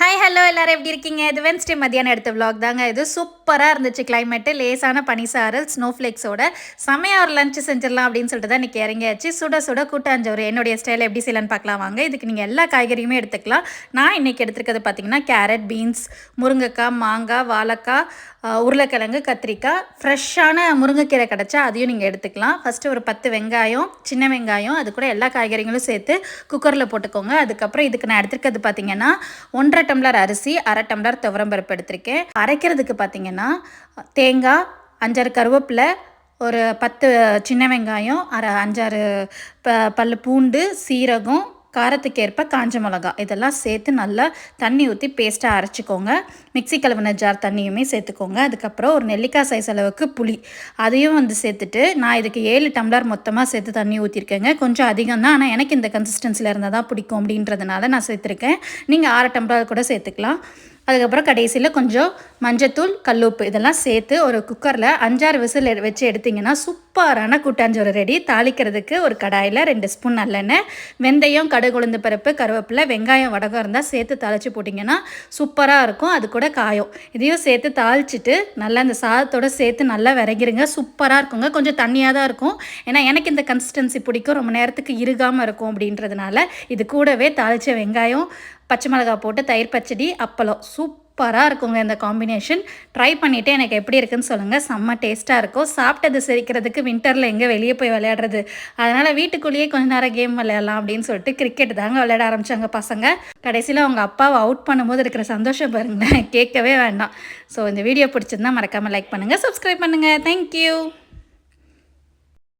Hi hello எல்லாரும் எப்படி இருக்கீங்க? இது வென்ஸ்டே மதியானம் எடுத்த விளாக் தாங்க. இது சூப்பராக இருந்துச்சு கிளைமேட்டு லேசான பனிசாரல் ஸ்னோ ஃப்ளேக்ஸோட செமையாக ஒரு லஞ்ச் செஞ்சிடலாம் அப்படின்னு சொல்லிட்டு தான் இன்றைக்கி இறங்கியாச்சு. சுட சுட கூட்டாஞ்சோறு. என்னுடைய ஸ்டைல் எப்படி செய்யலான்னு பார்க்கலாம் வாங்க. இதுக்கு நீங்கள் எல்லா காய்கறியுமே எடுத்துக்கலாம். நான் இன்றைக்கி எடுத்துருக்கிறது பார்த்தீங்கன்னா கேரட் பீன்ஸ் முருங்கைக்காய் மாங்காய் வாழைக்காய் உருளைக்கிழங்கு கத்திரிக்காய். ஃப்ரெஷ்ஷான முருங்கைக்கீரை கிடச்சா அதையும் நீங்கள் எடுத்துக்கலாம். ஃபஸ்ட்டு ஒரு பத்து வெங்காயம் சின்ன வெங்காயம் அது கூட எல்லா காய்கறிகளும் சேர்த்து குக்கரில் போட்டுக்கோங்க. அதுக்கப்புறம் இதுக்கு நான் எடுத்துருக்கிறது பார்த்தீங்கன்னா ஒன்றரை டம்ளர் அரிசி அரை டம்ளர் துவரம்பருப்பு எடுத்திருக்கேன். அரைக்கிறதுக்கு பார்த்தீங்கன்னா தேங்காய் அஞ்சாறு கருவேப்பிலை ஒரு பத்து சின்ன வெங்காயம் அரை அஞ்சாறு ப பல்லு பூண்டு சீரகம் காரத்துக்கேற்ப காஞ்ச மிளகா. இதெல்லாம் சேர்த்து நல்லா தண்ணி ஊற்றி பேஸ்ட்டாக அரைச்சிக்கோங்க. மிக்ஸி கழுவின ஜார் தண்ணியுமே சேர்த்துக்கோங்க. அதுக்கப்புறம் ஒரு நெல்லிக்காய் சைஸ் அளவுக்கு புளி. அதையும் வந்து சேர்த்துட்டு நான் இதுக்கு ஏழு டம்ளர் மொத்தமாக சேர்த்து தண்ணி ஊற்றிருக்கேங்க கொஞ்சம் அதிகம் தான். ஆனால் எனக்கு இந்த கன்சிஸ்டன்சியில் இருந்தால் தான் பிடிக்கும் அப்படின்றதுனால நான் சேர்த்துருக்கேன். நீங்கள் ஆறு டம்ளர் கூட சேர்த்துக்கலாம். அதுக்கப்புறம் கடைசியில் கொஞ்சம் மஞ்சத்தூள் கல்லுப்பு இதெல்லாம் சேர்த்து ஒரு குக்கரில் அஞ்சாறு விசில் வச்சு எடுத்திங்கன்னா சூப்பரான கூட்டாஞ்சோறு ரெடி. தாளிக்கிறதுக்கு ஒரு கடாயில் ரெண்டு ஸ்பூன் நல்லெண்ணெய் வெந்தயம் கடுகு உளுந்து பருப்பு கருவேப்பிலை வெங்காயம் வடகம் இருந்தால் சேர்த்து தாளித்து போட்டிங்கன்னா சூப்பராக இருக்கும். அது கூட காயும். இதையும் சேர்த்து தாளிச்சிட்டு நல்லா அந்த சாதத்தோட சேர்த்து நல்லா விறகிருங்க சூப்பராக இருக்குங்க. கொஞ்சம் தண்ணியாக தான் இருக்கும். ஏன்னா எனக்கு இந்த கன்சிஸ்டன்சி பிடிக்கும். ரொம்ப நேரத்துக்கு இறுகாமல் இருக்கும் அப்படின்றதுனால இது கூடவே தாளித்த வெங்காயம் பச்சை மிளகாய் போட்டு தயிர் பச்சடி அப்பளம். சூப்பராக இருக்குங்க இந்த காம்பினேஷன் ட்ரை பண்ணிவிட்டு எனக்கு எப்படி இருக்குன்னு சொல்லுங்கள் செம்ம டேஸ்ட்டாக இருக்கும். சாப்பிட்டது சிரிக்கிறதுக்கு வின்டரில் எங்கே வெளியே போய் விளையாடுறது? அதனால் வீட்டுக்குள்ளேயே கொஞ்ச நேரம் கேம் விளையாடலாம் அப்படின்னு சொல்லிட்டு கிரிக்கெட் தாங்க விளையாட ஆரம்பித்தாங்க பசங்க. கடைசியில் அவங்க அப்பாவை அவுட் பண்ணும்போது இருக்கிற சந்தோஷம் பாருங்களேன். கேட்கவே வேண்டாம். ஸோ இந்த வீடியோ பிடிச்சிருந்தா மறக்காமல் லைக் பண்ணுங்கள் சப்ஸ்கிரைப் பண்ணுங்கள் தேங்க்யூ